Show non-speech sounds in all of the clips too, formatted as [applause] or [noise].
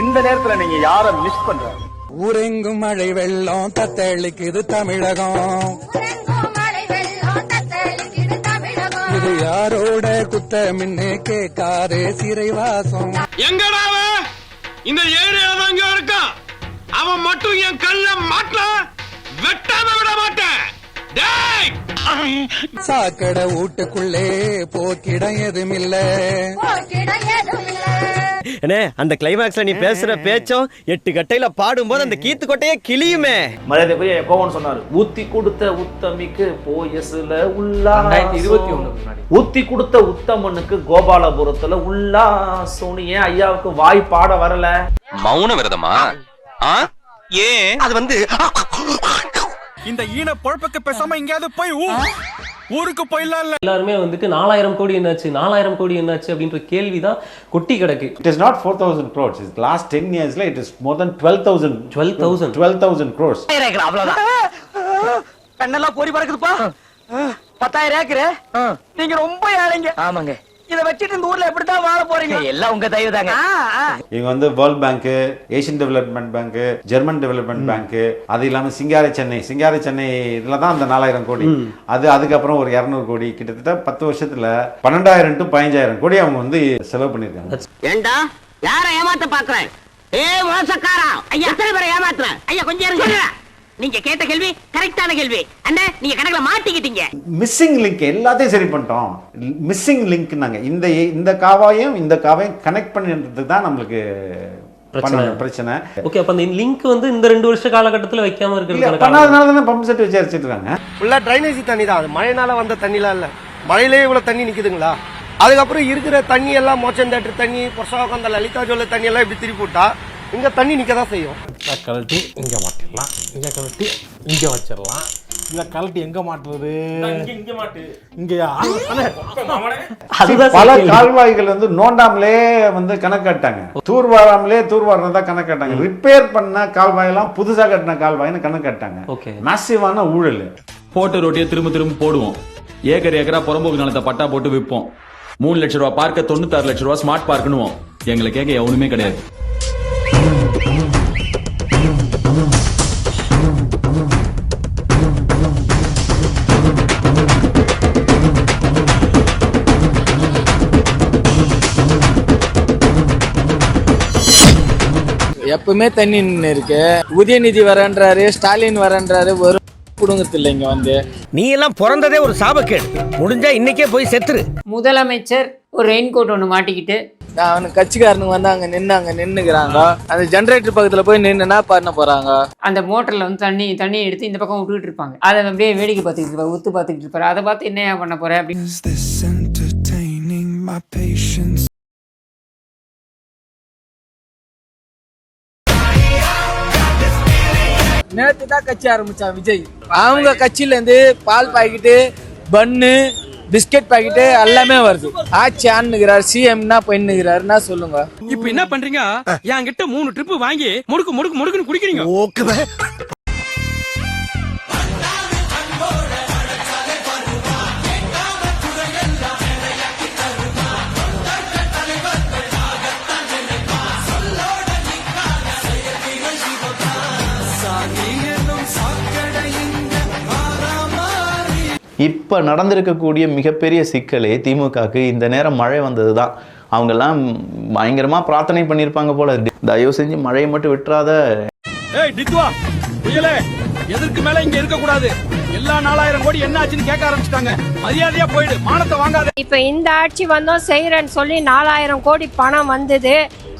இந்த நேரத்துல நீங்க யார மிஸ் பண்ற? ஊரெங்கும் மழை வெள்ளம் தத்தளிக்குது தமிழகம். இது யாரோட குத்தமின்னு கேட்காதே சிறைவாசம். எங்கடா அவன் இந்த ஏரியால தான் இங்க இருக்கான் அவன் மட்டும் என் கல்ல மாட்டல வெட்டாம விட மாட்டேன். டேய்! சாக்கடை வீட்டுக்குள்ளே போக்கிடம் எதுவும் இல்லை. அண்ணே அந்த கிளைமேக்ஸ்ல நீ பேசுற பேச்சும் எட்டு கட்டையில பாடும்போது அந்த கீத்து கொட்டையே கிளியுமே. மரியாதைக்குரிய கோவன் சொன்னாரு. ஊத்தி கொடுத்த உத்தமிக்கு போயசுல உள்ளா இருபத்தி ஒண்ணு ஊத்தி கொடுத்த உத்தமனுக்கு கோபாலபுரத்துல உள்ளா சோனிய ஐயாவுக்கு வாய் பாட வரல. மௌன விரதமா? ஆ? ஏன்? அது வந்து இந்த ஈன பொழப்புக்கு பேசாம எங்கேயாவது போய் ஊருக்கு போயிடலாம் எல்லாருமே வந்துட்டு நாலாயிரம் கோடி என்னாச்சு நாலாயிரம் கோடி என்னாச்சு அப்படின்ற கேள்விதான் கொட்டி கிடக்கு. It is not 4,000 crores. It's last 10 years, like, it is more than 12,000. 12,000. 12,000 crores. அவ்வளவுதான். கண்ணெல்லாம் பொறி பறக்குதுப்பா. பத்தாயிரம் ஏக்கரு. நீங்க ரொம்ப ஏழைங்க. ஆமாங்க. இத வச்சுட்டு இந்த ஊர்ல எப்படித்தான் வாழ போறீங்க? [laughs] எல்லாம் உங்க தயவு தாங்க. இவங்க வந்து world bank Asian development bank German development bank அது இல்லாம சிங்காரை சென்னை சிங்காரை சென்னை இதுல தான் அந்த நாலாயிரம் கோடி. அது அதுக்கப்புறம் ஒரு இரநூறு கோடி. கிட்டத்தட்ட பத்து வருஷத்துல பன்னெண்டாயிரம் டு பதினஞ்சாயிரம் கோடி அவங்க வந்து செலவு பண்ணிருக்காங்க ஏண்டா? யார ஏமாத்த பாக்குறேன் ஏ மோசக்காரா? ஐயா எத்தனை பேரை ஏமாத்துறேன் ஐயா கொஞ்சம் இருங்க நீங்க கேட்ட கேள்வி கரெக்டான கேள்வி. அண்ணா நீங்க கணக்குல மாட்டிக்கிட்டீங்க. மிஸ்ஸிங் லிங்க் எல்லாத்தையும் சரி பண்ணிட்டோம். மிஸ்ஸிங் லிங்க் நாங்க. இந்த இந்த காவாயும் இந்த காவையும் கனெக்ட் பண்ணின்றதுக்கு தான் நம்மளுக்கு பிரச்சனை. பிரச்சனை. ஓகே அப்ப அந்த லிங்க் வந்து இந்த ரெண்டு வருஷ காலகட்டத்துல வைக்காம காரணம். பண்ணாதனால தானே பம்ப் செட் வச்சு அரைச்சிட்டு இருக்காங்க? ஃபுல்லா ட்ரைனேஜ் தண்ணி தான் அது மழைனால வந்த தண்ணிலாம் இல்ல. மழையிலே இவ்வளவு தண்ணி நிக்குதுங்களா? அதுக்கப்புறம் இருக்கிற தண்ணி எல்லாம் தேட்டர் தண்ணி பொர்சாக்கம் அந்த லலிதா ஜோல தண்ணி எல்லாம் இப்படி திருப்பி விட்டா இங்க தண்ணி நிக்க தான் செய்யும் கழட்டி இங்க மாட்டிடலாம். இங்க கழட்டி இங்க வச்சிடலாம். இந்த கழட்டி எங்க மாட்டுறது? பல. கால்வாய்கள் வந்து நோண்டாமலே வந்து கணக்காட்டாங்க தூர்வாராமலே தூர்வாரினதா கணக்காட்டாங்க ரிப்பேர் பண்ண கால்வாயெல்லாம் புதுசா கட்டின கால்வாய்னு கணக்காட்டாங்க ஓகே. மேசிவான ஊழல். போட்ட ரொட்டியை திரும்ப திரும்ப போடுவோம். ஏக்கர் ஏக்கரா புறம்போக்கு நிலத்தை பட்டா போட்டு விற்போம். மூணு லட்ச ரூபா பார்க்க தொண்ணூத்தாறு லட்ச ரூபா ஸ்மார்ட் பார்க்கணுவோம் எங்களை கேட்க எவனுமே கிடையாது. எப்பவுமே தண்ணி நின்று இருக்கு உதயநிதி வரன்றாரு ஸ்டாலின் வரன்றாரு ஒரு குடும்பத்து இல்லை இங்க வந்து. நீ எல்லாம் பிறந்ததே ஒரு சாபக்கேடு. முடிஞ்சா இன்னைக்கே போய் செத்துரு. முதலமைச்சர் ஒரு ரெயின் கோட் ஒன்று மாட்டிக்கிட்டு அவனு கட்சிக்காரனுங்க வந்து அங்க நின்று அங்க நின்னுக்கிறாங்க. அந்த ஜெனரேட்டர் பக்கத்துல போய் நின்னுனா பண்ண போறாங்க? அந்த மோட்டர்ல வந்து தண்ணி தண்ணி எடுத்து இந்த பக்கம் விட்டுக்கிட்டு இருப்பாங்க. அதை அப்படியே வேடிக்கை பார்த்துக்கிட்டு இருப்பாரு உத்து பார்த்துக்கிட்டு இருப்பாரு. அதை பார்த்து என்னையா பண்ண போற அப்படின்னு? நேத்து தான் கட்சி ஆரம்பிச்சான் விஜய். அவங்க கட்சியில இருந்து பால் பாக்கெட்டு பன்னு பிஸ்கட் பாக்கெட்டு எல்லாமே வருது. ஆட்சி ஆண்ணுகிறார் சிஎம்னா பண்ணுகிறாருன்னா சொல்லுங்க? இப்ப என்ன பண்றீங்க? என்கிட்ட மூணு ட்ரிப் வாங்கி முடுக்கு முடுக்கு முடுக்குன்னு குடிக்கிறீங்க. இப்ப நடந்திருக்கக்கூடிய மிகப்பெரிய சிக்கலே திமுகக்கு இந்த நேரம் மழை வந்தது தான் அவங்கெல்லாம் பயங்கரமா பிரார்த்தனை பண்ணியிருப்பாங்க போல தயவு செஞ்சு மழையை மட்டும் விட்டுறாத. எதிர்க்கு மேலே இங்கே இருக்கக்கூடாது? இங்க எல்லா நாலாயிரம் கோடி என்ன ஆச்சுன்னு கேட்க ஆரம்பிச்சிட்டாங்க. மரியாதையா போயிடு. மானத்தை வாங்காத. இப்ப இந்த ஆட்சி வந்தோம் செய்யறேன்னு சொல்லி நாலாயிரம் கோடி பணம் வந்தது.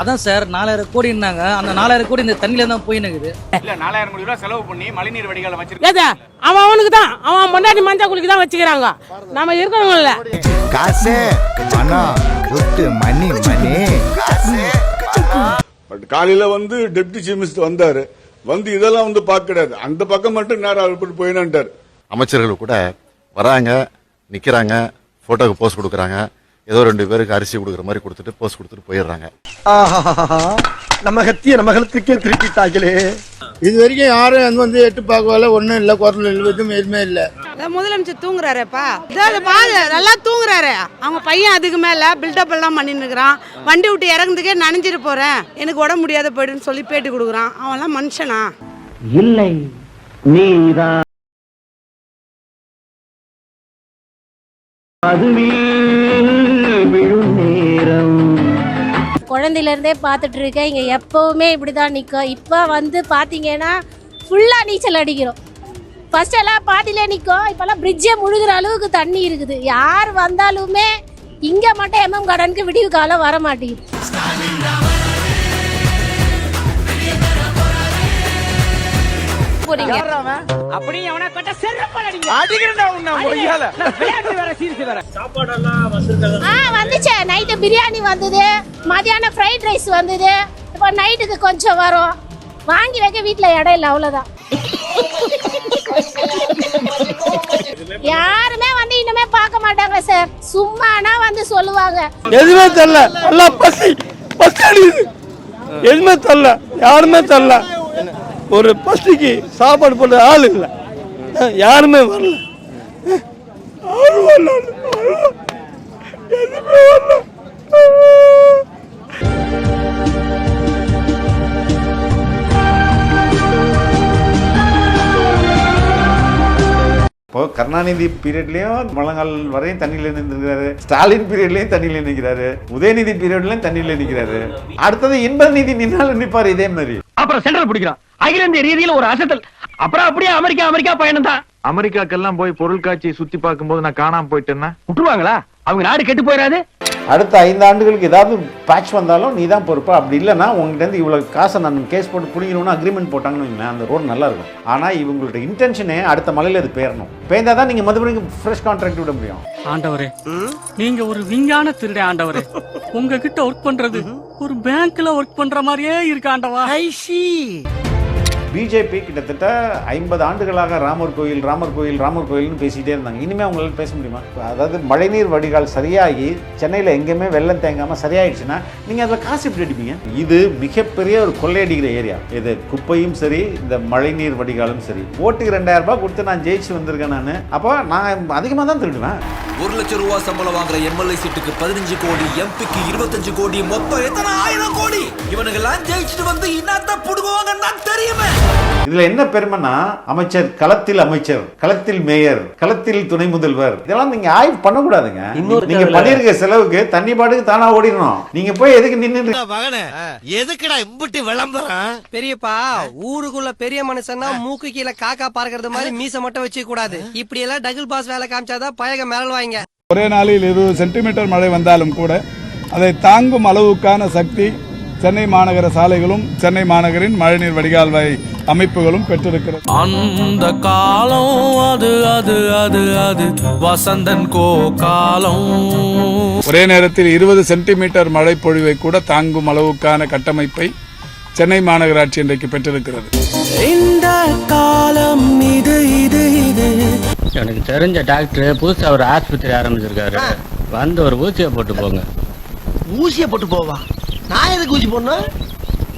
அதான் சார் நாலாயிரம் கோடினாங்க அந்த நாலாயிரம் கோடி இந்த தண்ணியில தான் போயினுக்குது. இல்ல நாலாயிரம் கோடி ரூபாய் செலவு பண்ணி மழைநீர் வடிகால வச்சிருக்க ஏதா? அவன் அவனுக்கு தான். அவன் முன்னாடி மஞ்சள் குளிக்கு தான் வச்சுக்கிறாங்க. நம்ம இருக்கிறவங்கள காசு பணம் துட்டு மணி மணி. பட் காலையில வந்து டெப்டி சீஃப் மினிஸ்டர் வந்தாரு. வந்து இதெல்லாம் வந்து பார்க்க கிடையாது. அந்த பக்கம் மட்டும் நேரம் அவர் போயினான்ட்டார். அமைச்சர்கள் கூட வராங்க நிக்கிறாங்க போட்டோக்கு போஸ்ட் கொடுக்குறாங்க. ஏதோ ரெண்டு பேருக்கு அரிசி கொடுக்குற மாதிரி கொடுத்துட்டு போஸ்ட் கொடுத்துட்டு போயிடுறாங்க. நம்ம கத்திய நம்ம கழுத்துக்கே திருப்பிட்டாங்களே. இது வரைக்கும் யாரும் வந்து எட்டு பார்க்கல ஒன்றும் இல்லை குரல் இல்லை எதுவும் எதுவுமே இல்லை. முதலமைச்சர் தூங்குறாருப்பா. இதாவது பாரு நல்லா தூங்குறாரு. அவங்க பையன் அதுக்கு மேல பில்டப் எல்லாம் பண்ணின்னு இருக்கிறான் வண்டி விட்டு இறங்குறதுக்கே நனைஞ்சிட்டு போறேன். எனக்கு உடம்பு முடியாத போயிடுன்னு சொல்லி பேட்டி கொடுக்குறான். அவன்லாம் மனுஷனா? இல்லை நீதான். அதுவே குழந்தையில இருந்தே பார்த்துட்டு இருக்கேன். இங்கே எப்போவுமே இப்படிதான் நிற்கும் இப்போ வந்து பார்த்தீங்கன்னா ஃபுல்லாக நீச்சல் அடிக்கிறோம். ஃபர்ஸ்ட் எல்லாம் பாதியில நிற்கும் இப்போல்லாம் பிரிட்ஜே முழுகிற அளவுக்கு தண்ணி இருக்குது. யார் வந்தாலுமே இங்கே மட்டும் எம்எம் கார்டனுக்கு விடிவு காலம் வர மாட்டேங்குது போறீங்க. அப்படியே எவனா கட்ட செருப்பால் அடிங்க. அடிக்கிறா உன்ன முடியல விளையாட்டு வேற சீரிஸ் வேற. ஆ வந்துச்சு. நைட்டு பிரியாணி வந்தது. மதியானம் ஃப்ரைட் ரைஸ் வந்தது. இப்போ நைட்டுக்கு கொஞ்சம் வரும். வாங்கி வைக்க வீட்டில் இடம் இல்லை அவ்வளோதான் யாருமே வந்து இன்னுமே பார்க்க மாட்டாங்க சார் சும்மானா வந்து சொல்லுவாங்க. எதுவுமே தெரியல. நல்லா பசி பசி அடிக்குது. எதுவுமே தெரியல. யாருமே தெரியல. ஒரு பசிக்கு சாப்பாடு போடுற ஆள் இல்லை. யாருமே வரல. இப்போ கருணாநிதி பீரியட்லயும் முழங்கால் வரையும் தண்ணியில நின்றுக்கிறாரு ஸ்டாலின் பீரியட்லயும் தண்ணியில நிக்கிறாரு உதயநிதி பீரியட்லயும் தண்ணியில நிக்கிறாரு அடுத்தது இன்பநிதி நின்னாலும் நிப்பாரு இதே மாதிரி. அப்புறம் சென்ட்ரல் பிடிக்கிறான். அகில இந்திய ரீதியில ஒரு அசத்தல் அப்புறம் அப்படியே அமெரிக்கா அமெரிக்கா பயணம் தான். அமெரிக்காக்கெல்லாம் போய் பொருள் காட்சியை சுத்தி பார்க்கும்போது நான் காணாம போயிட்டேன்னா? விட்டுருவாங்களா? அவங்க நாடு கெட்டு போயிடாது அடுத்த ஐந்து ஆண்டுகளுக்கு ஏதாவது பேட்ச் வந்தாலும் நீ தான் பொறுப்பு. அப்படி இல்லைன்னா உங்ககிட்ட இருந்து இவ்வளவு காசை நான் கேஸ் போட்டு பிடிக்கணும்னு அக்ரிமெண்ட் போட்டாங்கன்னு வைங்களேன், அந்த ரோடு நல்லா இருக்கும். ஆனா இவங்களோட இன்டென்ஷனே அடுத்த மலையில அது பேரணும். பேர்ந்தா தான் நீங்க மறுபடியும் ஃப்ரெஷ் கான்ட்ராக்ட் விட முடியும். ஆண்டவரே நீங்க ஒரு விஞ்ஞான திருடே ஆண்டவரே. உங்ககிட்ட ஒர்க் பண்றது ஒரு பேங்க்ல ஒர்க் பண்ற மாதிரியே இருக்கு ஆண்டவா. பிஜேபி கிட்டத்தட்ட ஐம்பது ஆண்டுகளாக ராமர் கோயில் ராமர் கோயில் ராமர் கோயில்னு பேசிகிட்டே இருந்தாங்க. இனிமேல் அவங்களால பேச முடியுமா? அதாவது மழைநீர் வடிகால் சரியாகி சென்னையில் எங்கேயுமே வெள்ளம் தேங்காமல் சரியாயிடுச்சுன்னா நீங்கள் அதில் காசு எப்படி அடிப்பீங்க? இது மிகப்பெரிய ஒரு கொள்ளையடிக்கிற ஏரியா. இது குப்பையும் சரி இந்த மழைநீர் வடிகாலும் சரி. ஓட்டுக்கு ரெண்டாயிரம் ரூபாய் கொடுத்து நான் ஜெயிச்சு வந்திருக்கேன் நான். அப்போ நான் அதிகமாக தான் திருடுவேன். ஒரு லட்சம் ரூபாய் சம்பளம் வாங்குற எம்எல்ஏ சீட்டுக்கு பதினஞ்சு கோடி எம்பிக்கு இருபத்தஞ்சு கோடி மொத்தம் எத்தனை ஆயிரம் கோடி? இவனுங்க எல்லாம் ஜெயிச்சுட்டு வந்து இன்னாத்த புடுங்குவாங்கன்னா தெரியுமே. இதுல என்ன பெருமைன்னா அமைச்சர் களத்தில் அமைச்சர் களத்தில் மேயர் களத்தில் துணை முதல்வர் இதெல்லாம் நீங்க ஆய்வு பண்ணக்கூடாதுங்க. நீங்க. பண்ணிருக்க செலவுக்கு தண்ணி பாட்டுக்கு தானா ஓடிடணும். நீங்க போய் எதுக்கு நின்று எதுக்குடா இம்புட்டு விளம்பரம்? பெரியப்பா ஊருக்குள்ள பெரிய மனுஷன்னா மூக்கு கீழே காக்கா பார்க்கறது மாதிரி மீச மட்டும் வச்சுக்க கூடாது. இப்படி எல்லாம் டபுள் பாஸ் வேலை காமிச்சாதான் பயக மிரள்வாங்க ஒரே நாளில் இருபது சென்டிமீட்டர் மழை வந்தாலும் கூட அதை தாங்கும் அளவுக்கான சக்தி சென்னை மாநகர சாலைகளும் சென்னை மாநகரின் மழைநீர் வடிகால் வாய் அமைப்புகளும் பெற்றிருக்கிறது. அந்த காலம் அது அது அது அது வசந்தன் கோ காலம் ஒரே நேரத்தில் இருபது சென்டிமீட்டர் மழை பொழிவை கூட தாங்கும் அளவுக்கான கட்டமைப்பை சென்னை மாநகராட்சி இன்றைக்கு பெற்றிருக்கிறது. இந்த காலம் இது இது இது. எனக்கு தெரிஞ்ச டாக்டர் புதுசா ஒரு ஆஸ்பத்திரி ஆரம்பிச்சிருக்காரு. வந்து ஒரு ஊசியை போட்டு போங்க. ஊசியை போட்டு போவா? நான் எதுக்கு ஊசி போடணும்?